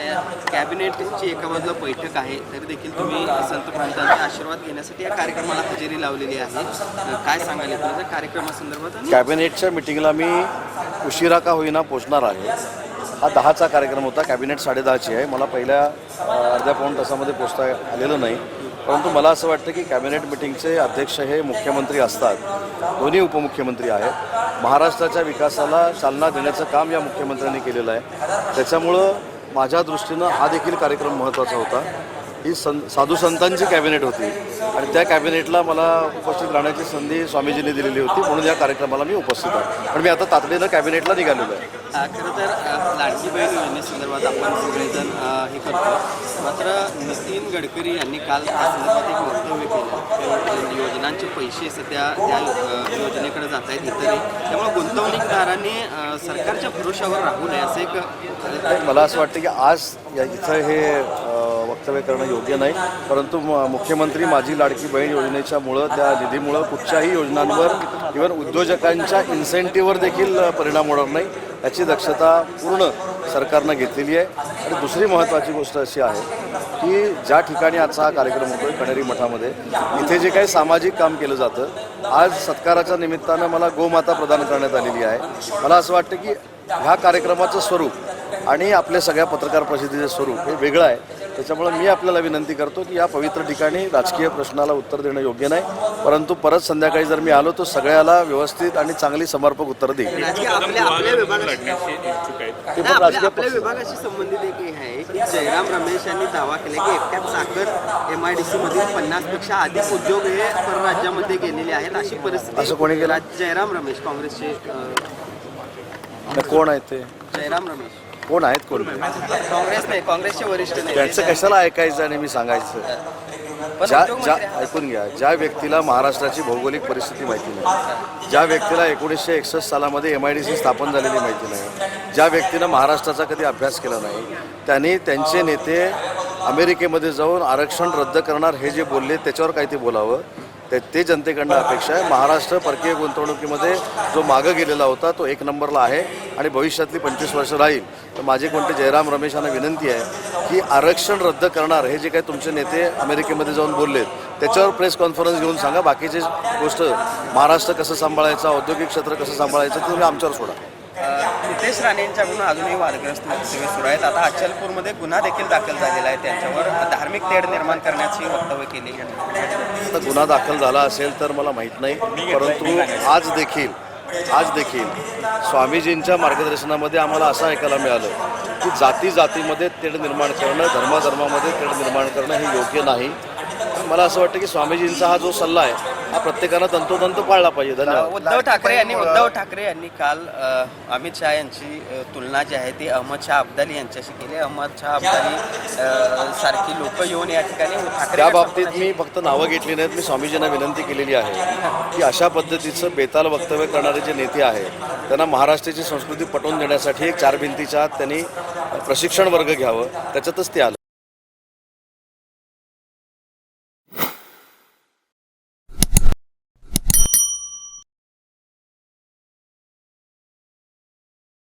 या कॅबिनेटची एका बाजूला बैठक आहे तरी देखील तुम्ही संत महंतांचे आशीर्वाद घेण्यासाठी या कार्यक्रमाला हजेरी लावलेली आहे. काय सांगाल तुम्हाला म्हणजे कार्यक्रमासंदर्भात कॅबिनेटच्या मिटिंगला मी उशिरा का होईना पोचणार आहे. हा दहाचा कार्यक्रम होता कॅबिनेट साडेदहाची आहे. मला पहिल्या अर्ध्या पाऊण तासामध्ये पोचता आलेलं नाही. परंतु मला असं वाटतं की कॅबिनेट मिटिंगचे अध्यक्ष हे मुख्यमंत्री असतात. दोन्ही उपमुख्यमंत्री आहेत. महाराष्ट्राच्या विकासाला चालना देण्याचं काम या मुख्यमंत्र्यांनी केलेलं आहे. त्याच्यामुळं माझ्या दृष्टीनं हा देखील कार्यक्रम महत्त्वाचा होता. ही सं साधू संतांची कॅबिनेट होती. आणि त्या कॅबिनेटला मला उपस्थित राहण्याची संधी स्वामीजींनी दिलेली होती म्हणून या कार्यक्रमाला मी उपस्थित आहे. पण मी आता तातडीनं कॅबिनेटला निघालेलो आहे. खरं तर लाडकी बहीण योजनेसंदर्भात आपण सगळेजण हे करतो. मात्र नितीन गडकरी यांनी काल त्या संदर्भात एक वक्तव्य केलं. योजनांचे पैसे सध्या त्या योजनेकडे जात आहेत इतरही. त्यामुळे गुंतवणूकदारांनी सरकारच्या भरोशावर राहू नये असं एक मला असं वाटतं की आज या इथं हे वक्तव्य करणं योग्य नाही. परंतु म- मुख्यमंत्री माझी लाडकी बहीण योजनेच्यामुळं त्या निधीमुळं कुठच्याही योजनांवर इव्हन उद्योजकांच्या इन्सेंटिव्हवर देखील परिणाम होणार नाही. याची दक्षता पूर्ण सरकारनं घेतलेली आहे. आणि दुसरी महत्त्वाची गोष्ट अशी आहे की ज्या ठिकाणी आजचा हा कार्यक्रम होतो आहे कणेरी मठामध्ये इथे जे काही सामाजिक काम केलं जातं आज सत्काराच्या निमित्तानं मला गोमाता प्रदान करण्यात आलेली आहे. मला असं वाटतं की ह्या कार्यक्रमाचं स्वरूप आणि आपल्या सगळ्या पत्रकार प्रसिद्धीचं स्वरूप हे वेगळं आहे. त्याच्यामुळे मी आपल्याला विनंती करतो की या पवित्र ठिकाणी राजकीय प्रश्नाला उत्तर देणं योग्य नाही. परंतु परत संध्याकाळी जर मी आलो तर सगळ्याला व्यवस्थित आणि चांगली समर्पक उत्तर देईल. आपल्या विभागाशी पक्ष संबंधित एक हे आहे की जयराम रमेश यांनी दावा केला की एकट्याच साखर एम आय डी सी मधील पन्नासपेक्षा अधिक उद्योग हे परराज्यामध्ये गेलेले आहेत. अशी परिस्थिती असं कोणी केलं? राज- जयराम रमेश काँग्रेसचे कोण आहेत ते? जयराम रमेश. कोण आहेत कोण? काँग्रेस नाही काँग्रेसचे वरिष्ठ नाही त्यांचं कशाला ऐकायचं आणि मी सांगायचं पण ज्या उद्योगमंत्री ज्या. ऐकून घ्या ज्या व्यक्तीला महाराष्ट्राची भौगोलिक परिस्थिती माहिती नाही ज्या व्यक्तीला एकोणीसशे एकसष्ट सालामध्ये एम आय डी सी स्थापन झालेली माहिती नाही ज्या व्यक्तीनं महाराष्ट्राचा कधी अभ्यास केला नाही त्यांनी त्यांचे नेते अमेरिकेमध्ये जाऊन आरक्षण रद्द करणार हे जे बोलले त्याच्यावर काही ते बोलावं ते ते जनतेकडनं अपेक्षा आहे. महाराष्ट्र परकीय गुंतवणुकीमध्ये जो मागं गेलेला होता तो एक नंबरला आहे आणि भविष्यातली पंचवीस वर्ष राहील. तर माझे कोणते जयराम रमेश यांना विनंती आहे की आरक्षण रद्द करणार हे जे काही तुमचे नेते अमेरिकेमध्ये जाऊन बोललेत त्याच्यावर प्रेस कॉन्फरन्स घेऊन सांगा. बाकीची गोष्ट महाराष्ट्र कसं सांभाळायचं औद्योगिक क्षेत्र कसं सांभाळायचं ते तुम्ही आमच्यावर सोडा. अ, राणेंच्या गुन्हा अजूनही वादग्रस्त वक्तव्य सुरू आहेत. आता अचलपूरमध्ये गुन्हा देखील दाखल झालेला आहे त्यांच्यावर. धार्मिक तेढ निर्माण करण्याची वक्तव्य केली आता गुन्हा दाखल झाला असेल तर मला माहीत नाही परंतु आज देखील आज देखील स्वामीजींच्या मार्गदर्शनामध्ये आम्हाला असं ऐकायला मिळालं की जाती जातीमध्ये तेढ निर्माण करणं धर्माधर्मामध्ये तेढ निर्माण करणं हे योग्य नाही. मला असं वाटतं की स्वामीजींचा हा जो सल्ला आहे हा प्रत्येकानं तंतोतंत पाळला पाहिजे. धन्यवाद. उद्धव ठाकरे यांनी उद्धव ठाकरे यांनी काल अ, अमित शहा यांची अ, तुलना जी आहे ती अहमद शहा अब्दाली यांच्याशी केली. अहमद शहा अब्दाली अ, सारखी लोक येऊन या ठिकाणी ठाकरे त्या बाबतीत मी फक्त नावं घेतली नाहीत मी स्वामीजींना विनंती केलेली आहे की अशा पद्धतीचं बेताल वक्तव्य करणारे जे नेते आहेत त्यांना महाराष्ट्राची संस्कृती पटवून देण्यासाठी एक चार भिंतीच्या आत त्यांनी प्रशिक्षण वर्ग घ्यावं त्याच्यातच ते आलं.